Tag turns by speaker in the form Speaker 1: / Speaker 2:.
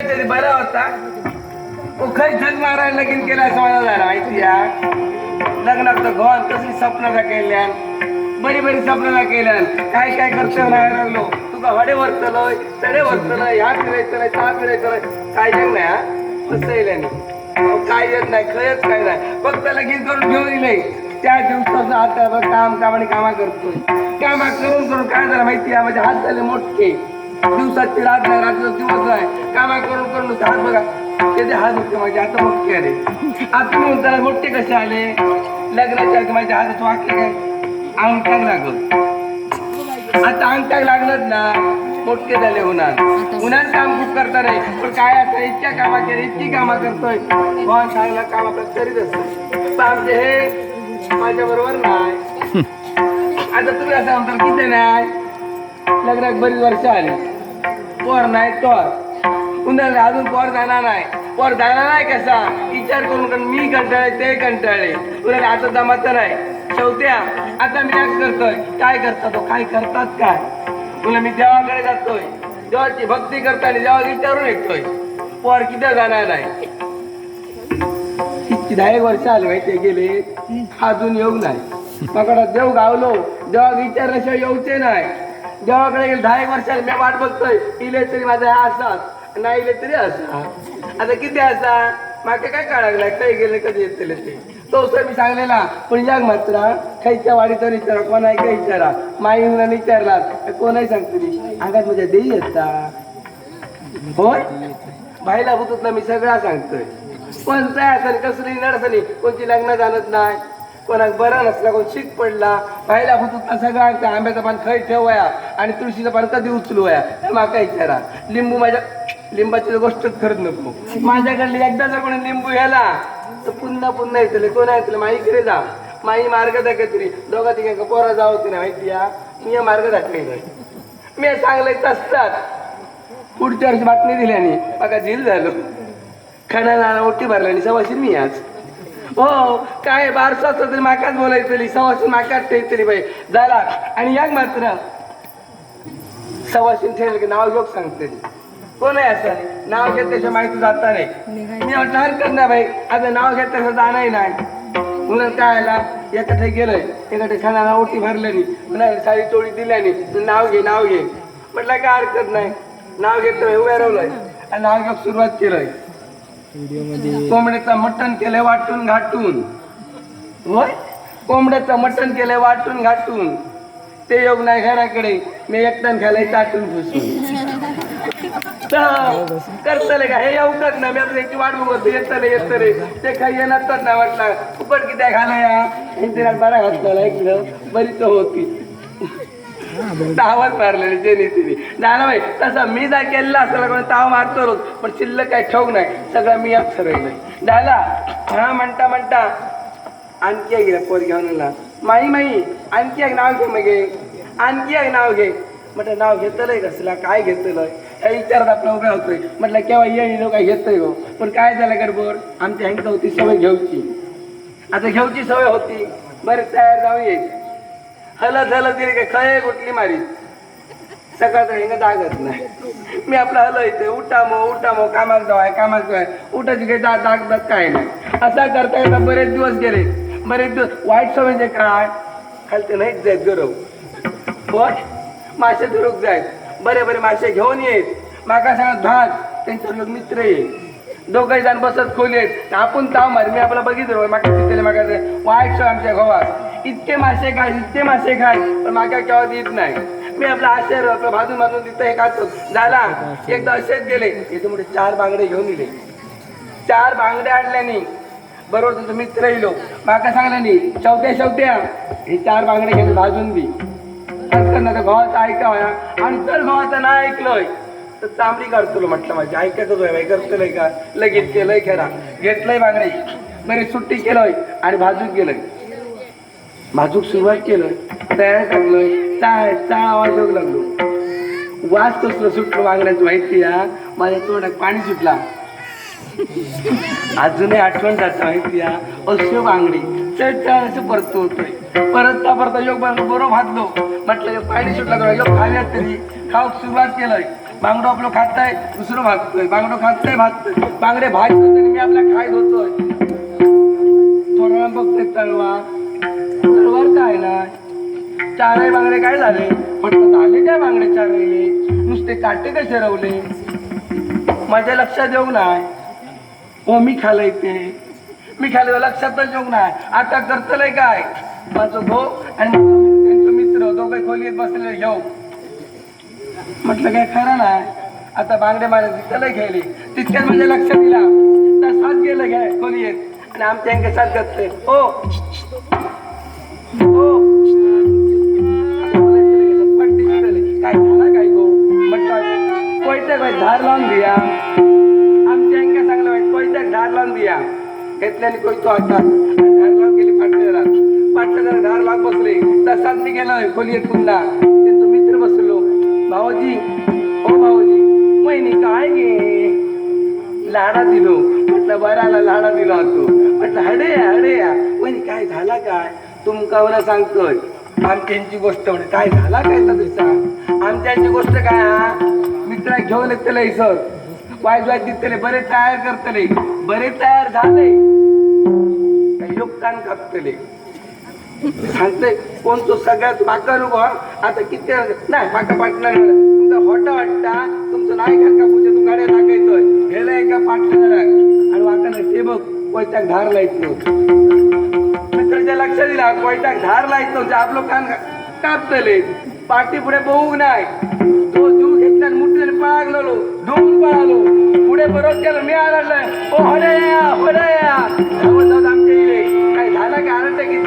Speaker 1: तरी बरा होता. उखळ झग मारायला लगीन केला असं मला झालं माहिती या लग्नाचं घर कसली स्वप्न केल्यान बरी बरी स्वप्न केल्यान काय काय करतो नाही लागलो तुका हडे वरतलोय चढे वरतलोय ह्या फिरायचं त्या फिरायचं काय जग नाही हा? येईल काय येत नाही खयच काय नाही. फक्त लगीन करून घेऊन येईल त्या दिवसाचं आता काम काम आणि कामा करतोय. कामा करून करून काय झालं माहिती आहे? माझे हात झाले मोठे दिवसाची रात नाही रात्र दिवस नाही. कामा करून करून हात बघा. त्याचे हात होते माझे हात मोठे आले आता तुम्ही म्हणताना मोठे कसे आले? लग्नाच्या आधी माझ्या हातात वाकले काय? अंगठाक लागत आता अंगठाक लागलं ना. मोठे झाले होणार उन्हात काम खूप करता नाही पण काय असं इतक्या कामा केली इतकी कामा करतोय. कोण चांगला काम आपलं करीत असतो? आमचे हे माझ्या बरोबर नाही. आता तुम्ही असं म्हणता किती नाही? लग्नात बरीच वर्ष आली. पोर नाही तोर. उन्हाला अजून पोर जाणार नाही. पोर जाणार नाही कसा? विचार करून मी कंटाळे ते कंटाळे उन्हाला आता जमाचं नाही. शेवट्या आता मी काय करतोय. काय करता तो? काय करतात काय? तुला मी देवाकडे जातोय. देवाची भक्ती करताना देवा विचारून येतोय. पोर किती जाणार नाही. दहा एक वर्ष आले माहिती गेले. अजून येऊ नाही. मकडा देव गावलो. देवा विचारल्याशिवाय येऊचे नाही. देवाकडे गेले दहा एक वर्ष मी वाट बघतोय. इले तरी माझा असा नाही इले तरी असा. आता किती असा? मागे काय काढा काही गेले कधी येतले ते तो सर मी सांगलेला पण जग मात्र खायच्या वाडीचा विचारा कोणा काय विचारा. माई मुलांनी विचारला कोणाही सांगतली अंगात माझ्या देई येता. होय? बाईला भूतला मी सगळा सांगतोय. पण काय असं कसली नडसली कोणती लग्न झालत नाही. कोणाक बरा नसला कोण शीक पडला बाईला फक्त सगळा सांगतोय. आंब्याचं पान खै ठेवया आणि तुळशीचं पान कधी उचलूया हे माका विचारा लिंबू माझ्या लिंबाची गोष्टच करत नको. माझ्याकडली एकदा जर कोणी लिंबू ह्याला तर पुन्हा पुन्हा येतले. कोणा येतले माईकडे जा माई मार्ग दाखवतली दोघा तिघा पोरा जाऊ होती ना माहिती या? मी हे मार्ग दाखले मी सांगलंय तसतात पुढच्या वर्षी बातमी दिल्याने बघा झील झालो. खणाला ओटी भरल्याने सवाशील मी आज. हो काय बारसा असतं तरी माकाच बोलायचं सवाशी माकाच ठेवतली बाई. झाला आणि याक मात्र. सवाशीन ठेवलं की नाव घेऊ सांगते. कोण आहे असं? नाव घेत त्याच्या माहिती जाता नाही. मी म्हटलं हरकत नाही बाई. आता नाव घेत तसं जाणंही नाही. मुलं काय आला? एखादे गेलोय. एखादे खाण्याला ओटी भरल्यानी पुन्हा साडी चोळी दिल्यानी नाव घे नाव घे. म्हटलं काय हरकत नाही. नाव घेतलं उभ्या रावलंय आणि नाव घेऊन सुरुवात केलंय. कोंबड्याचं मटण केलंय वाटून घाटून. होय? कोंबड्याचं मटण केलंय वाटून घाटून. ते योग नाही घराकडे. मी एकटन खायला चाटून फुसून करतले का? हे येऊकत ना. मी आपल्या याची वाट बघत येतले येतले ते काही येणार ना वाटलं. फुकट किती घाला या इंदिरा बरा घातला इकडं. बरीच होती. तावच मारलेली जेनी तिने. झालं तसा मी जा केलेला असला कोणी ताव मारतो रोज पण शिल्लक काय ठेवू नाही. सगळं मी याच नाही झाला हा म्हणता म्हणता आणखी एक गेला पोर घेऊन आला. माई माई आणखी एक नाव घे मग. आणखी एक नाव घे. म्हटलं नाव घेतलंय कसला काय घेतलंय? हे विचारात आपला उभा होतोय. म्हटलं केव्हा ये काय घेतोय गो. पण काय झालं गडबड? आमच्या ह्यांचं होती सवय घेऊची आता घेऊची सवय होती. बरं तयार जाऊ ये हलत हलत गेली काय? खय कुठली मारी. सकाळचं हिंग दागत नाही. मी आपलं हल येते उठा मो उठा कामाक जावाय कामाक जावाय उठायची काही जा दागतात काय नाही. असा करता करता बरेच दिवस गेले. बरेच दिवस वाईट सवय म्हणजे काय खालते नाहीच जायत गरव पण मासे धरूक जायत. बरे बरे मासे घेऊन येत. माका सांगत भात त्यांच्यावर मित्र येईल दोघही जण बसत खोलीत. आपण ताव मार मी आपला बघितलं माका तिथे माका वाईट सोय आमच्या गावात. इतके मासे खाय इतके मासे खाय पण माका केव्हा देत नाही. मी आपला आश्चर्य आपलं भाजून भाजून तिथं हे खातो. झाला. एकदा असेच गेले. इथे मोठे चार बांगडे घेऊन दिले चार बांगडे आणल्याने बरोबर तुमचं मित्र येलो माका सांगल्यानी चौथ्या शेवट्या हे चार बांगडे घेऊन भाजून दे हरकत नाही भावाचं ऐकावया आणि जर भावाचं नाही ऐकलोय तर चांबडी काढतो म्हटलं माझी. ऐकायचं बाई करतोय का? लगेच केलंय खेळा घेतलंय बांगडे. बरे सुट्टी केलोय आणि भाजून गेलोय. भाजूक सुरुवात केलं तयार करलं टाळ चाळ आवाज येऊ लागलो. वास कसलं सुटलं बांगड्याचं माहिती या माझ्या तोंडात पाणी सुटला. अजूनही आठवण जात माहिती या अशो बांगडी चढ असं परतो होतोय परतता परता योग बरोबर भाजलो. म्हटलं योग पाणी सुटला योग खाली तरी. खाऊक सुरुवात केलंय. बांगडो आपलं खाताय दुसरं भागतोय. बांगडो खाताय भागतोय. बांगडे भात मी आपला खाय होतोय थोडा बघते तळवा. तलवार काय ना? चारे बांगडे काय झाले? म्हटलं झाले काय बांगडे चारले नुसते काटे कसे रवले? माझ्या लक्षात येऊ नाही. हो मी खाल्लंय ते. मी खाल लक्षातच येऊ नाही. आता करतलंय काय? माझं भाऊ आणि त्यांचं मित्र. दोघे खोलीत बसलेले घेऊ. म्हटलं काय खरं नाही. आता बांगडे माझ्या तिथं खेळले तितक्यात माझ्या लक्षात दिला तर साथ गेलं घ्या खोलीत. आणि आमच्या यांच्या साथ करते हो. काय झाला काय गो म्हटलं कोयत्या काय धार लावून दिया आमच्या यांका चांगलं माहिती कोयत्या धार लावून दिया घेतल्याने कोयतो आता आणि धार लावून गेले पाटल्याला पाटल्याला धार लावून बसले तसाच मी गेलो खोलीत पुन्हा त्यांचा मित्र बसलो भाऊजी हो भाऊजी महिनी काय गे लाडा दिलो. म्हटलं बराला लाडा दिला होतो म्हटलं हडे या हडे या. काय झाला काय? तुमका मला सांगतोय आमच्यांची गोष्ट म्हणे काय झाला काय तर दिसा आमच्यांची गोष्ट काय हा? मित्रा घेऊन येतले सर. वाईट वाईट दिसतले बरे तयार करतले. बरे तयार झाले. काही योगदान कापतले. सांगते कोण तो सगळ्यात माका नको आता किती नाही माका पाटणार तुमचा हॉट वाटता तुमचं नाही का पूजा तू गाड्या टाकायचोय गेलाय का पाटणार आणि वाका ते बघ पैसा धार लायचं मित्राच्या लक्ष दिला कोयत्याक धार लायतो जे आपलं कान कापतले पाठी पुढे बघू नाही तो जीव घेतला आणि मुठीने पळागलो धूम पळालो पुढे बरोबर केलं मी आला ओ हडे या हडे या जाऊ जाऊ आमच्या इकडे काय झालं का आनंद किती